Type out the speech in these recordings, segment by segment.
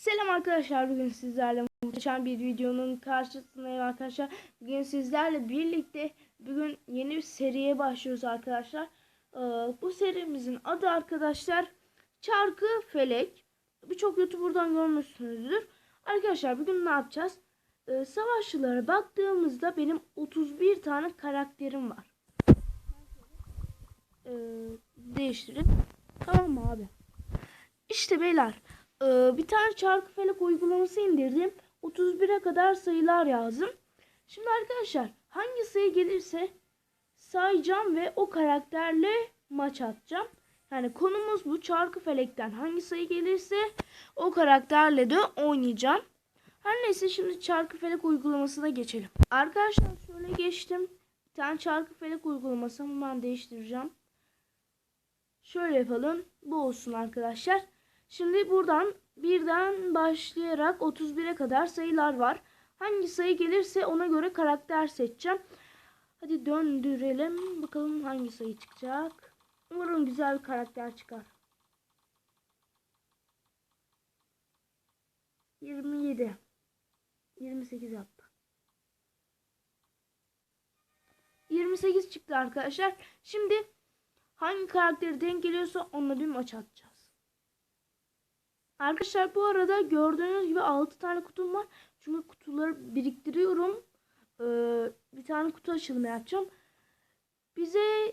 Selam arkadaşlar bugün sizlerle muhteşem bir videonun karşısındayım arkadaşlar. Bugün sizlerle birlikte bugün yeni bir seriye başlıyoruz arkadaşlar. Ee, bu serimizin adı arkadaşlar Çarkı Felek. Birçok YouTuber'dan görmüşsünüzdür. Arkadaşlar bugün ne yapacağız? Ee, savaşçılara baktığımızda benim 31 tane karakterim var. Ee, değiştirin. Tamam mı abi? İşte beyler ee, bir tane çarkı felek uygulaması indirdim. 31'e kadar sayılar yazdım. Şimdi arkadaşlar hangi sayı gelirse sayacağım ve o karakterle maç atacağım. Yani konumuz bu çarkı felekten hangi sayı gelirse o karakterle de oynayacağım. Her neyse şimdi çarkı felek uygulamasına geçelim. Arkadaşlar şöyle geçtim. Bir tane çarkı felek uygulaması ben değiştireceğim. Şöyle yapalım. Bu olsun arkadaşlar. Şimdi buradan birden başlayarak 31'e kadar sayılar var. Hangi sayı gelirse ona göre karakter seçeceğim. Hadi döndürelim. Bakalım hangi sayı çıkacak. Umarım güzel bir karakter çıkar. 27 28 yaptı. 28 çıktı arkadaşlar. Şimdi hangi karakteri denk geliyorsa onunla bir maç atacağız. Arkadaşlar bu arada gördüğünüz gibi 6 tane kutum var. Çünkü kutuları biriktiriyorum. Ee, bir tane kutu açılımı yapacağım. Bize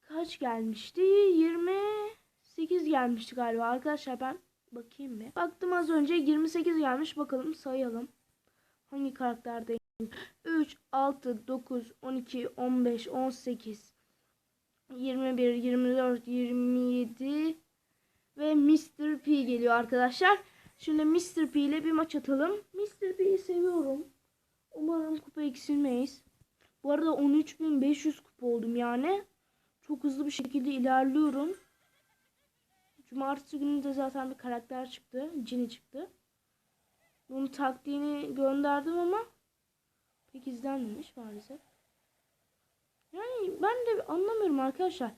kaç gelmişti? 28 gelmişti galiba. Arkadaşlar ben bakayım bir. Baktım az önce 28 gelmiş. Bakalım sayalım. Hangi karakterdeyim? 3, 6, 9, 12, 15, 18, 21, 24, 27, ve Mr. P geliyor arkadaşlar. Şimdi Mr. P ile bir maç atalım. Mr. P'yi seviyorum. Umarım kupa eksilmeyiz. Bu arada 13.500 kupa oldum yani. Çok hızlı bir şekilde ilerliyorum. Cumartesi günü de zaten bir karakter çıktı. Cini çıktı. Bunun taktiğini gönderdim ama pek izlenmemiş maalesef. Yani ben de anlamıyorum arkadaşlar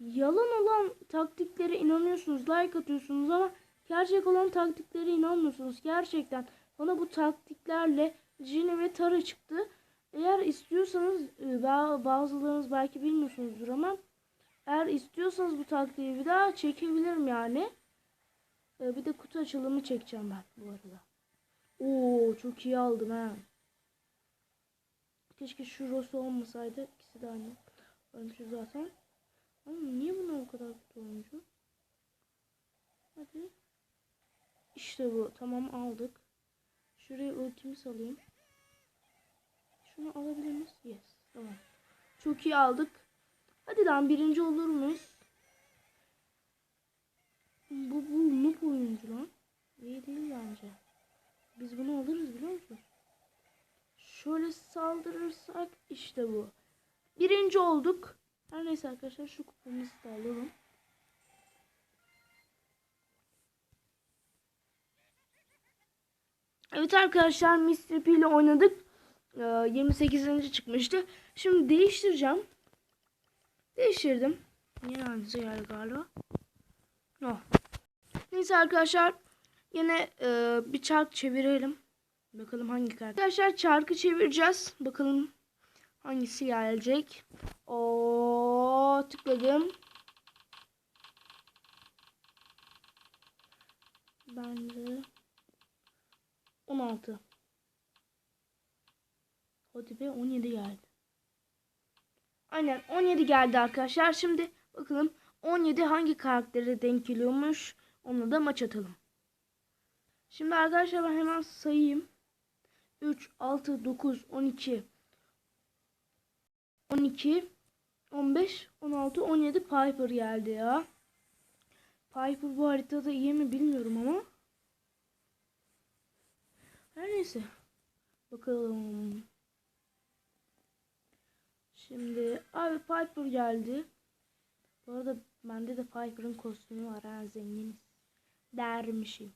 yalan olan taktiklere inanıyorsunuz, like atıyorsunuz ama gerçek olan taktiklere inanmıyorsunuz. Gerçekten bana bu taktiklerle Cine ve Tara çıktı. Eğer istiyorsanız e, bazılarınız belki bilmiyorsunuzdur ama eğer istiyorsanız bu taktiği bir daha çekebilirim yani. E, bir de kutu açılımı çekeceğim ben bu arada. Oo çok iyi aldım ha. Keşke şu Rosa olmasaydı. ikisi de aynı. Ölmüşüz zaten. Ama niye bunlar bu kadar kötü oyuncu? Hadi. İşte bu. Tamam aldık. Şuraya ultimi salayım. Şunu alabilir miyiz? Yes. Tamam. Çok iyi aldık. Hadi lan birinci olur muyuz? Bu bu noob oyuncu lan. İyi değil bence. Biz bunu alırız biliyor musun? Şöyle saldırırsak işte bu. Birinci olduk. Her neyse arkadaşlar şu kupamızı da alalım. Evet arkadaşlar Mr. P ile oynadık. Ee, 28. çıkmıştı. Şimdi değiştireceğim. Değiştirdim. Yine aynısı geldi galiba. No. Neyse arkadaşlar. Yine e, bir çark çevirelim. Bakalım hangi karakter. Arkadaşlar çarkı çevireceğiz. Bakalım hangisi gelecek. O tıkladım. Bence 16. Hadi be 17 geldi. Aynen 17 geldi arkadaşlar. Şimdi bakalım 17 hangi karaktere denk geliyormuş. Onunla da maç atalım. Şimdi arkadaşlar ben hemen sayayım. 3, 6, 9, 12, 12, 15, 16, 17 Piper geldi ya. Piper bu haritada iyi mi bilmiyorum ama. Her neyse. Bakalım. Şimdi abi Piper geldi. Bu arada bende de Piper'ın kostümü var ha zenginiz. Dermişim.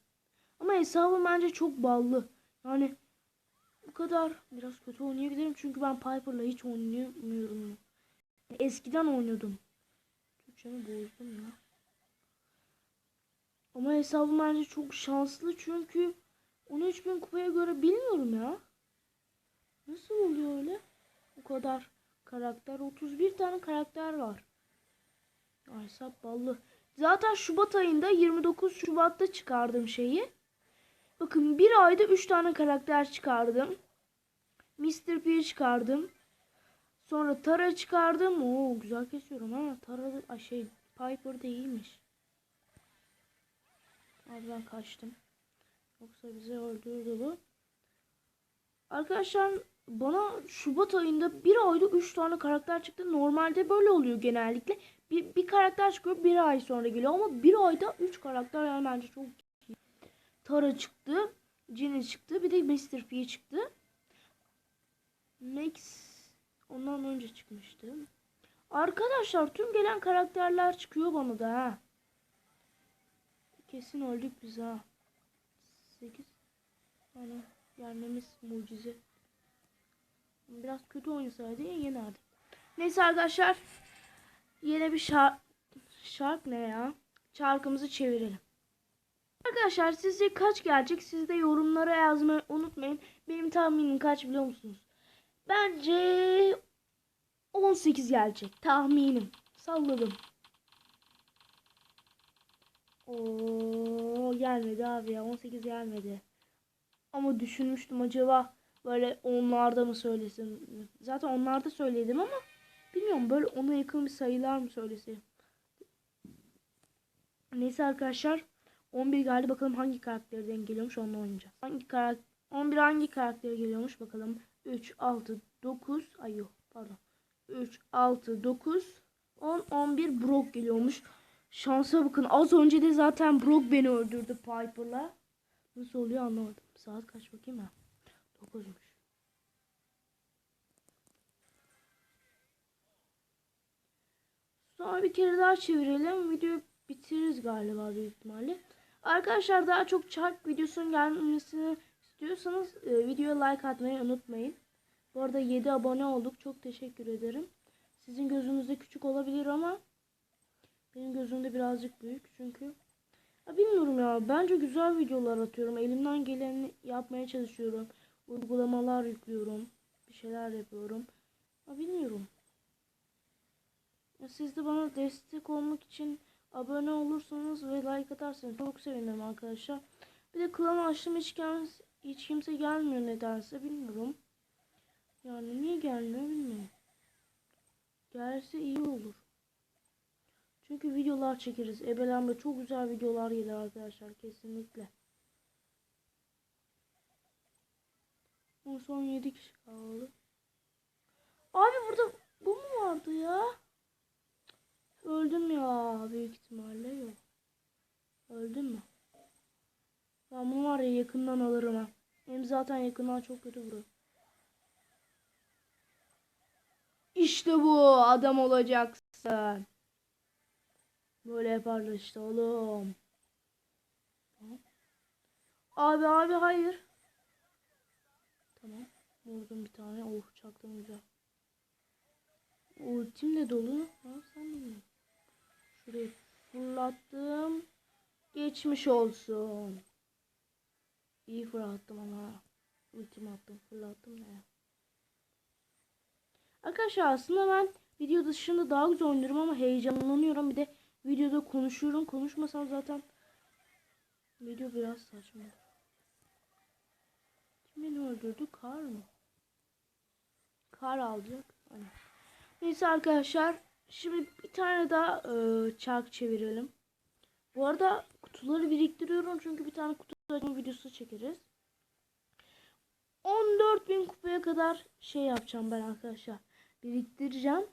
Ama hesabım bence çok ballı. Yani bu kadar biraz kötü oynayabilirim çünkü ben Piper'la hiç oynayamıyorum. Eskiden oynuyordum. Türkçemi bozdum ya. Ama hesabım bence çok şanslı çünkü 13.000 kupaya göre bilmiyorum ya. Nasıl oluyor öyle? Bu kadar karakter. 31 tane karakter var. Ay ballı. Zaten Şubat ayında 29 Şubat'ta çıkardım şeyi. Bakın bir ayda 3 tane karakter çıkardım. Mr. P çıkardım. Sonra Tara çıkardım. Oo güzel kesiyorum ha. Tara şey Piper da iyiymiş. Abi kaçtım. Yoksa bizi öldürdü bu. Arkadaşlar bana Şubat ayında bir ayda 3 tane karakter çıktı. Normalde böyle oluyor genellikle. Bir, bir karakter çıkıyor bir ay sonra geliyor ama bir ayda 3 karakter yani bence çok. Tara çıktı. Jenny çıktı. Bir de Mr. P çıktı. Max ondan önce çıkmıştı. Arkadaşlar tüm gelen karakterler çıkıyor bana da ha. Kesin öldük biz ha. 8 yani yenmemiz mucize. Biraz kötü oynasaydı yenerdik. Neyse arkadaşlar. Yine bir şark şark ne ya? Şarkımızı çevirelim. Arkadaşlar sizce kaç gelecek? Siz de yorumlara yazmayı unutmayın. Benim tahminim kaç biliyor musunuz? Bence 18 gelecek. Tahminim. Salladım. Oo gelmedi abi ya 18 gelmedi. Ama düşünmüştüm acaba böyle onlarda mı söylesin? Zaten onlarda söyledim ama bilmiyorum böyle ona yakın bir sayılar mı söylesem? Neyse arkadaşlar 11 geldi bakalım hangi karakterden geliyormuş onunla oynayacağız. Hangi karakter 11 hangi karaktere geliyormuş bakalım. 3 6 9 ay yok pardon. 3 6 9 10 11 Brock geliyormuş. Şansa bakın az önce de zaten Brock beni öldürdü Piper'la. Nasıl oluyor anlamadım. Saat kaç bakayım ha. 9'muş. Sonra bir kere daha çevirelim. Videoyu bitiririz galiba büyük ihtimalle. Arkadaşlar daha çok çark videosunun gelmesini istiyorsanız e, videoya like atmayı unutmayın. Bu arada 7 abone olduk. Çok teşekkür ederim. Sizin gözünüzde küçük olabilir ama benim gözümde birazcık büyük çünkü ya bilmiyorum ya bence güzel videolar atıyorum. Elimden geleni yapmaya çalışıyorum. Uygulamalar yüklüyorum. Bir şeyler yapıyorum. Ya bilmiyorum. Ya siz de bana destek olmak için abone olursanız ve like atarsanız çok sevinirim arkadaşlar. Bir de klan açtım hiç, gel hiç kimse gelmiyor nedense bilmiyorum. Yani niye gelmiyor bilmiyorum. Gelse iyi olur. Çünkü videolar çekeriz. Ebelemde çok güzel videolar gelir arkadaşlar kesinlikle. Son 7 kişi kaldı. Abi burada bu mu vardı ya? Öldüm ya büyük ihtimalle yok. Öldüm mü? Ben bunu var ya yakından alırım ha. Hem zaten yakından çok kötü vuruyor. İşte bu adam olacaksın. Böyle yaparlar işte oğlum. Abi abi hayır. Tamam. Vurdum bir tane. Oh çaktım güzel. Ultim de dolu. Ha, sen bilmiyorum. Şurayı fırlattım. Geçmiş olsun. İyi fırlattım ama. Ultim attım fırlattım ne. Arkadaşlar aslında ben video dışında daha güzel oynuyorum ama heyecanlanıyorum. Bir de videoda konuşuyorum. Konuşmasam zaten video biraz saçma. Kim beni öldürdü? Kar mı? Kar alacak. Hani. Neyse arkadaşlar. Şimdi bir tane daha e, çark çevirelim. Bu arada kutuları biriktiriyorum çünkü bir tane kutu açma videosu çekeriz. 14.000 kupaya kadar şey yapacağım ben arkadaşlar. Biriktireceğim.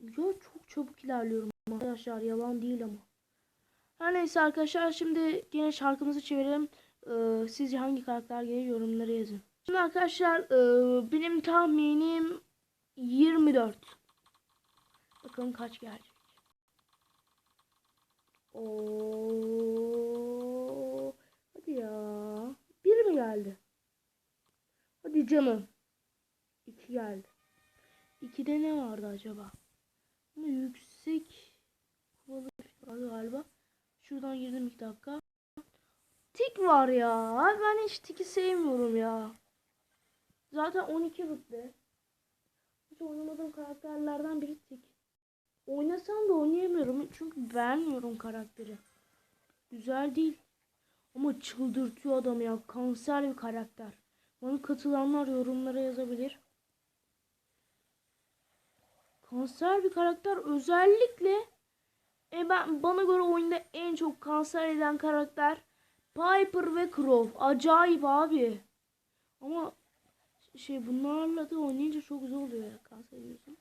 Ya çok çabuk ilerliyorum arkadaşlar yalan değil ama. Her neyse arkadaşlar şimdi yine şarkımızı çevirelim. Ee, sizce hangi karakter gelir yorumlara yazın. Şimdi arkadaşlar e, benim tahminim 24. Bakalım kaç gelecek. Oo, hadi ya. Bir mi geldi? Hadi canım. İki geldi. İkide ne vardı acaba? Ama yüksek vardı galiba. Şuradan girdim iki dakika. Tik var ya. Ben hiç tiki sevmiyorum ya. Zaten 12 rütbe. Hiç oynamadığım karakterlerden biri tik. Oynasam da oynayamıyorum çünkü beğenmiyorum karakteri. Güzel değil. Ama çıldırtıyor adamı ya. Kanser bir karakter. Bana katılanlar yorumlara yazabilir. Kanser bir karakter özellikle e ben bana göre oyunda en çok kanser eden karakter Piper ve Crow. Acayip abi. Ama şey bunlarla da oynayınca çok güzel oluyor ya kanser ediyorsun.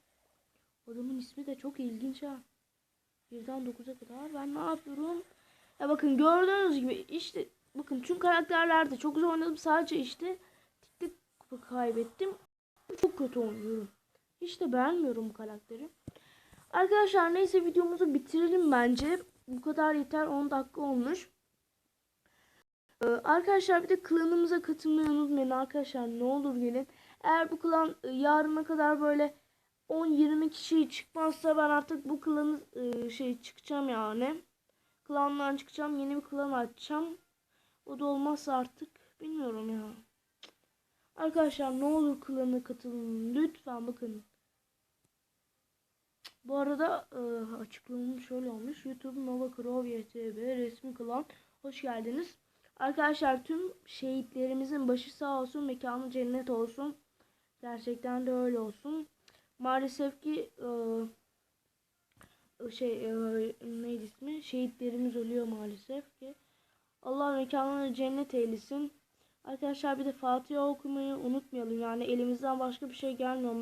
Adamın ismi de çok ilginç ha. Birden 9'a kadar ben ne yapıyorum? Ya bakın gördüğünüz gibi işte bakın tüm karakterlerde çok güzel oynadım. Sadece işte tiktik kupa kaybettim. Çok kötü oynuyorum. Hiç de beğenmiyorum bu karakteri. Arkadaşlar neyse videomuzu bitirelim bence. Bu kadar yeter 10 dakika olmuş. Ee, arkadaşlar bir de klanımıza katılmayı unutmayın arkadaşlar ne olur gelin. Eğer bu klan yarına kadar böyle 10-20 kişi çıkmazsa ben artık bu klanı e, şey çıkacağım yani. Klandan çıkacağım yeni bir klan açacağım. O da olmazsa artık bilmiyorum ya. Arkadaşlar ne olur klana katılın lütfen bakın. Bu arada e, açıklamam şöyle olmuş. YouTube Nova Crow YTB resmi klan. Hoş geldiniz. Arkadaşlar tüm şehitlerimizin başı sağ olsun. Mekanı cennet olsun. Gerçekten de öyle olsun. Maalesef ki e, şey e, neydi ismi? Şehitlerimiz ölüyor maalesef ki. Allah mekanını cennet eylesin. Arkadaşlar bir de Fatiha okumayı unutmayalım. Yani elimizden başka bir şey gelmiyor.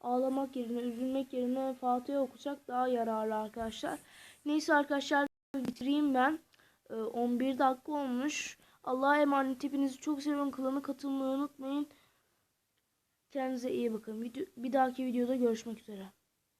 Ağlamak yerine, üzülmek yerine Fatiha okusak daha yararlı arkadaşlar. Neyse arkadaşlar bitireyim ben. Ee, 11 dakika olmuş. Allah'a emanet hepinizi çok seviyorum. Klana katılmayı unutmayın. Kendinize iyi bakın. Bir dahaki videoda görüşmek üzere.